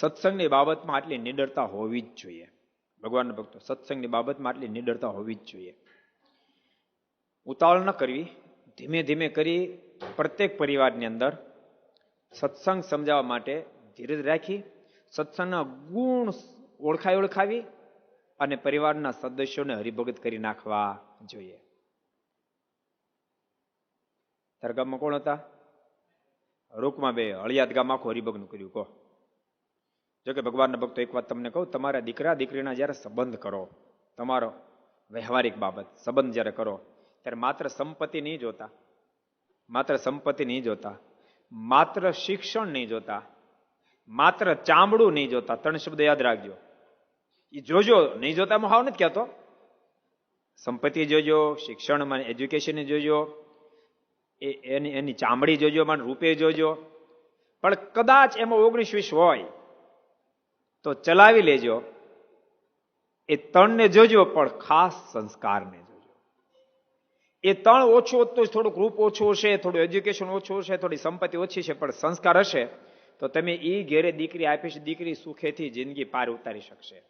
સત્સંગની બાબતમાં આટલી નિડરતા હોવી જ જોઈએ. ભગવાનના ભક્તો, સત્સંગની બાબતમાં આટલી નિડરતા હોવી જ જોઈએ. ઉતાવળ ન કરવી. ધીમે ધીમે કરી પ્રત્યેક પરિવારની અંદર સત્સંગ સમજાવવા માટે ધીરજ રાખી, સત્સંગના ગુણ ઓળખાઈ ઓળખાવી અને પરિવારના સદસ્યોને હરિભગત કરી નાખવા જોઈએ. તારા કોણ હતા? રૂકમાં બે હળિયાદ ગામ આખું હરિભગનું કર્યું, કહો. જો કે ભગવાનના ભક્તો એક વાત તમને કહું, તમારા દીકરા દીકરીના જ્યારે સંબંધ કરો, તમારો વ્યવહારિક બાબત, સંબંધ જ્યારે કરો, ત્યારે માત્ર સંપત્તિ નહીં જોતા, માત્ર સંપત્તિ નહીં જોતા, માત્ર શિક્ષણ નહીં જોતા, માત્ર ચામડું નહીં જોતા, ત્રણ શબ્દ યાદ રાખજો. એ જોજો, નહીં જોતા હું હાવ નથી કહેતો. સંપત્તિ જોજો, શિક્ષણમાં એજ્યુકેશન જોજો, એ એની એની ચામડી જોજો માન રૂપે જોજો. પણ કદાચ એમાં ઓગણીસ વીસ હોય તો ચલાવી લેજો. એ ત્રણને જોજો, પણ ખાસ સંસ્કારને જોજો. એ ત્રણ ઓછું હોત થોડુંક રૂપ ઓછું હશે, થોડું એજ્યુકેશન ઓછું હશે, થોડી સંપત્તિ ઓછી છે પણ સંસ્કાર હશે, તો તમે એ ઘેરે દીકરી આપીશ દીકરી સુખેથી જિંદગી પાર ઉતારી શકશે.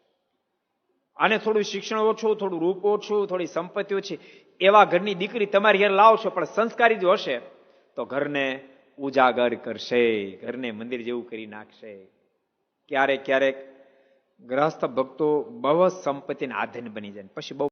અને થોડું શિક્ષણ ઓછું, થોડું રૂપ ઓછું, થોડી સંપત્તિ ઓછી, એવા ઘરની દીકરી તમારી ઘેર લાવશો, પણ સંસ્કારી જો હશે, તો ઘરને ઉજાગર કરશે, ઘરને મંદિર જેવું કરી નાખશે. ક્યારેક ક્યારેક ગ્રહસ્થ ભક્તો બહુ સંપત્તિના આધીન બની જાય પછી બહુ